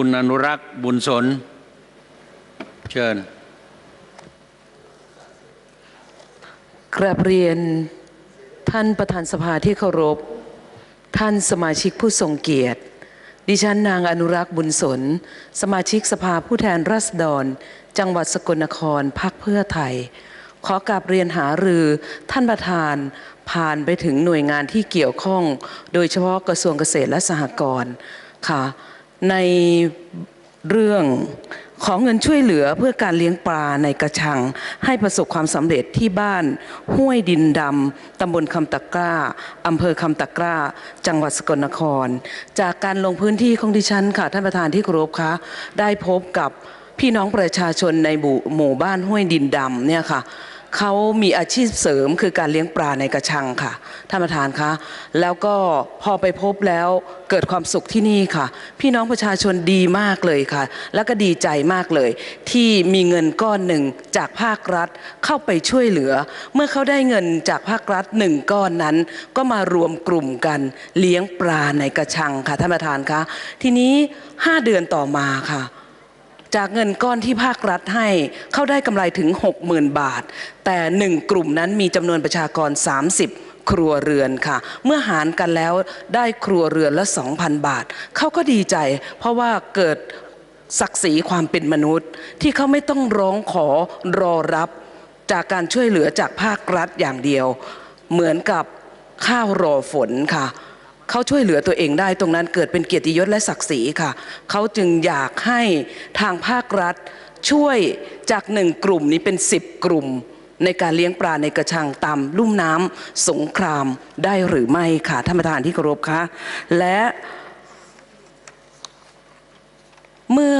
คุณอนุรักษ์บุญสน เชิญ กราบเรียนท่านประธานสภาที่เคารพ ท่านสมาชิกผู้ทรงเกียรติ ดิฉันนางอนุรักษ์บุญสน สมาชิกสภาผู้แทนราษฎร จังหวัดสกลนครพักเพื่อไทย ขอกราบเรียนหารือท่านประธานผ่านไปถึงหน่วยงานที่เกี่ยวข้อง โดยเฉพาะกระทรวงเกษตรและสหกรณ์ค่ะ ในเรื่องของเงินช่วยเหลือเพื่อการเลี้ยงปลาในกระชัง ให้ประสบความสำเร็จที่บ้านห้วยดินดำตำบลคำตะกร้าอำเภอคำตะกร้า จังหวัดสกลนคร จากการลงพื้นที่ของดิฉันค่ะท่านประธานที่เคารพคะได้พบกับพี่น้องประชาชนในหมู่หมู่บ้านห้วยดินดำเนี่ยค่ะ เขามีอาชีพเสริมคือการเลี้ยงปลาในกระชังค่ะท่านประธานคะแล้วก็พอไปพบแล้วเกิดความสุขที่นี่ค่ะ พี่น้องประชาชนดีมากเลยค่ะ แล้วก็ดีใจมากเลย ที่มีเงินก้อนหนึ่งจากภาครัฐเข้าไปช่วยเหลือ เมื่อเขาได้เงินจากภาครัฐหนึ่งก้อนนั้น ก็มารวมกลุ่มกันเลี้ยงปลาในกระชังค่ะท่านประธานคะทีนี้ 5 เดือนต่อมาค่ะ จากเงินก้อนที่ภาครัฐให้เข้าได้กำไรถึง 60,000 บาท แต่หนึ่งกลุ่มนั้นมีจำนวนประชากร 30ครัวเรือนค่ะ เมื่อหารกันแล้วได้ครัวเรือนละ 2,000 บาท เขาก็ดีใจ เพราะว่าเกิดศักดิ์ศรีความเป็นมนุษย์ ที่เขาไม่ต้องร้องขอรอรับจากการช่วยเหลือจากภาครัฐอย่างเดียว เหมือนกับข้าวรอฝนค่ะ เขาช่วยเหลือตัวเองได้ตรงนั้นเกิดเป็นเกียรติยศและศักดิ์ศรีค่ะ เขาจึงอยากให้ทางภาครัฐช่วยจากหนึ่งกลุ่มนี้เป็นสิบกลุ่ม ในการเลี้ยงปลาในกระชังตามลุ่มน้ำสงครามได้หรือไม่ค่ะท่านประธานที่เคารพคะและเมื่อ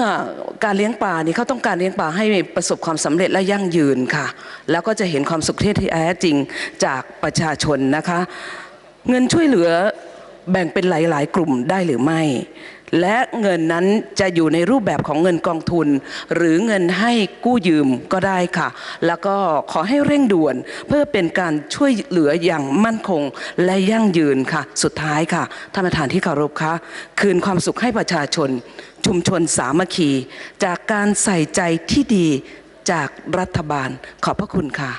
การเลี้ยงปลานี่เขาต้องการเลี้ยงปลาให้ประสบความสำเร็จและยั่งยืนค่ะ แล้วก็จะเห็นความสุขที่แท้จริงจากประชาชนนะคะ เงินช่วยเหลือ แบ่งเป็นหลาย ๆ กลุ่มได้หรือไม่ และเงินนั้นจะอยู่ในรูปแบบของเงินกองทุน หรือเงินให้กู้ยืมก็ได้ค่ะ แล้วก็ขอให้เร่งด่วน เพื่อเป็นการช่วยเหลืออย่างมั่นคงและยั่งยืนค่ะ สุดท้ายค่ะท่านประธานที่เคารพคะคืนความสุขให้ประชาชน ชุมชนสามัคคี จากการใส่ใจที่ดีจากรัฐบาลขอบพระคุณค่ะ